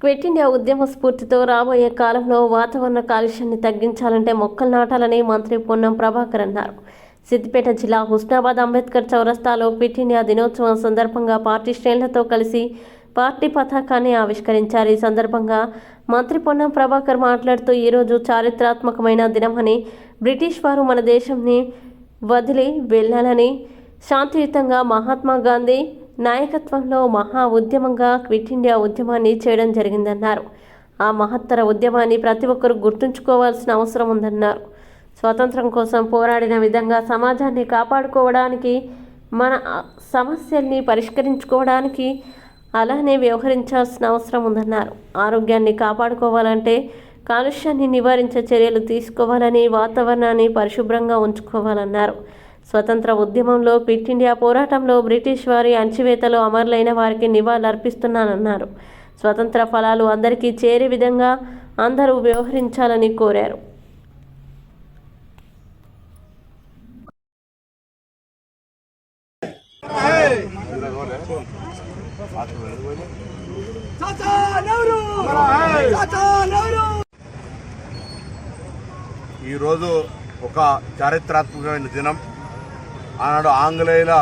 Quit India ఉద్యమ స్ఫూర్తితో రాబోయే కాలంలో వాతావరణ కాలుష్యాన్ని తగ్గించాలంటే మొక్కలు నాటాలని మంత్రి పొన్నం ప్రభాకర్ అన్నారు. సిద్దిపేట జిల్లా హుస్నాబాద్ అంబేద్కర్ చౌరస్తాలో క్విట్ ఇండియా దినోత్సవం సందర్భంగా పార్టీ శ్రేణులతో కలిసి పార్టీ పతాకాన్ని ఆవిష్కరించారు. ఈ సందర్భంగా మంత్రి పొన్నం ప్రభాకర్ మాట్లాడుతూ ఈరోజు చారిత్రాత్మకమైన దినమని బ్రిటిష్ వారు మన దేశంని వదిలి వెళ్ళాలని శాంతియుతంగా మహాత్మా గాంధీ నాయకత్వంలో మహా ఉద్యమంగా క్విట్ ఇండియా ఉద్యమాన్ని చేయడం జరిగిందన్నారు. ఆ మహత్తర ఉద్యమాన్ని ప్రతి ఒక్కరూ గుర్తుంచుకోవాల్సిన అవసరం ఉందన్నారు. స్వాతంత్రం కోసం పోరాడిన విధంగా సమాజాన్ని కాపాడుకోవడానికి మన సమస్యల్ని పరిష్కరించుకోవడానికి అలానే వ్యవహరించాల్సిన అవసరం ఉందన్నారు. ఆరోగ్యాన్ని కాపాడుకోవాలంటే కాలుష్యాన్ని నివారించే చర్యలు తీసుకోవాలని వాతావరణాన్ని పరిశుభ్రంగా ఉంచుకోవాలన్నారు. స్వతంత్ర ఉద్యమంలో క్విట్ ఇండియా పోరాటంలో బ్రిటిష్ వారి అణచివేతలో అమరులైన వారికి నివాళులర్పిస్తున్నానన్నారు. స్వతంత్ర ఫలాలు అందరికీ చేరే విధంగా అందరూ వ్యవహరించాలని కోరారు. ఈరోజు ఒక చారిత్రాత్మకమైన దినం. ఆనాడు ఆంగ్లేయుల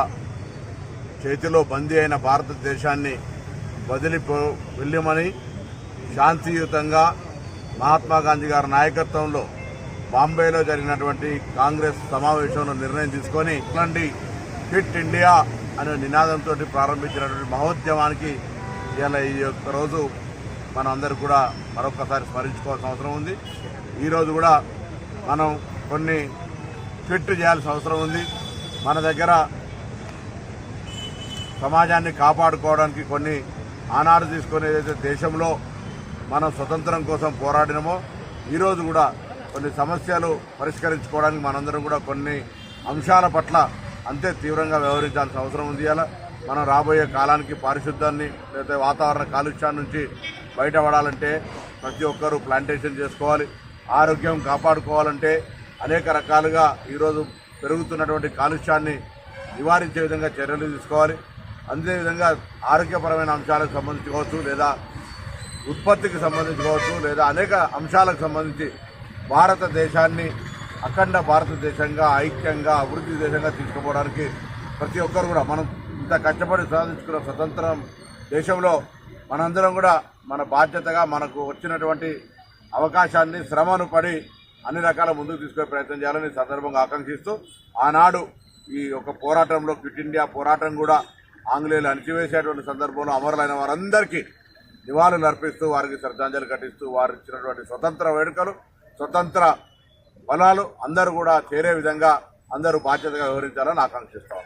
చేతిలో బందీ అయిన భారతదేశాన్ని వదిలి వెళ్ళమని శాంతియుతంగా మహాత్మా గాంధీ గారి నాయకత్వంలో బాంబేలో జరిగినటువంటి కాంగ్రెస్ సమావేశంలో నిర్ణయం తీసుకొని ఇట్లాంటి ఫిట్ ఇండియా అనే నినాదంతో ప్రారంభించినటువంటి మహోద్యమానికి ఇలా ఈ యొక్క రోజు మనం అందరూ కూడా మరొకసారి స్మరించుకోవాల్సిన అవసరం ఉంది. ఈరోజు కూడా మనం కొన్ని ఫిట్ చేయాల్సిన అవసరం ఉంది. మన దగ్గర సమాజాన్ని కాపాడుకోవడానికి కొన్ని ఆనాడు తీసుకుని ఏదైతే దేశంలో మనం స్వతంత్రం కోసం పోరాడినమో ఈరోజు కూడా కొన్ని సమస్యలు పరిష్కరించుకోవడానికి మనందరం కూడా కొన్ని అంశాల పట్ల అంతే తీవ్రంగా వ్యవహరించాల్సిన అవసరం ఉంది అలా మనం రాబోయే కాలానికి పారిశుద్ధ్యాన్ని లేకపోతే వాతావరణ కాలుష్యాన్ని నుంచి బయటపడాలంటే ప్రతి ఒక్కరూ ప్లాంటేషన్ చేసుకోవాలి ఆరోగ్యం కాపాడుకోవాలంటే అనేక రకాలుగా ఈరోజు పెరుగుతున్నటువంటి కాలుష్యాన్ని నివారించే విధంగా చర్యలు తీసుకోవాలి. అదేవిధంగా ఆరోగ్యపరమైన అంశాలకు సంబంధించి కావచ్చు లేదా ఉత్పత్తికి సంబంధించి కావచ్చు లేదా అనేక అంశాలకు సంబంధించి భారతదేశాన్ని అఖండ భారతదేశంగా ఐక్యంగా అభివృద్ధి దేశంగా తీసుకుపోవడానికి ప్రతి ఒక్కరు కూడా మనం ఇంత కష్టపడి సాధించుకున్న స్వతంత్రం దేశంలో మనందరం కూడా మన బాధ్యతగా మనకు వచ్చినటువంటి అవకాశాన్ని శ్రమను పడి అన్ని రకాల ముందుకు తీసుకునే ప్రయత్నం చేయాలని సందర్భంగా ఆకాంక్షిస్తూ ఆనాడు ఈ యొక్క పోరాటంలో క్విట్ ఇండియా పోరాటం కూడా ఆంగ్లేయులు అణిచివేసేటువంటి సందర్భంలో అమరులైన వారందరికీ నివాళులు అర్పిస్తూ వారికి శ్రద్ధాంజలి ఘటిస్తూ వారు ఇచ్చినటువంటి స్వతంత్ర వేడుకలు స్వతంత్ర బలాలు అందరూ కూడా చేరే విధంగా అందరూ బాధ్యతగా వ్యవహరించాలని ఆకాంక్షిస్తాం.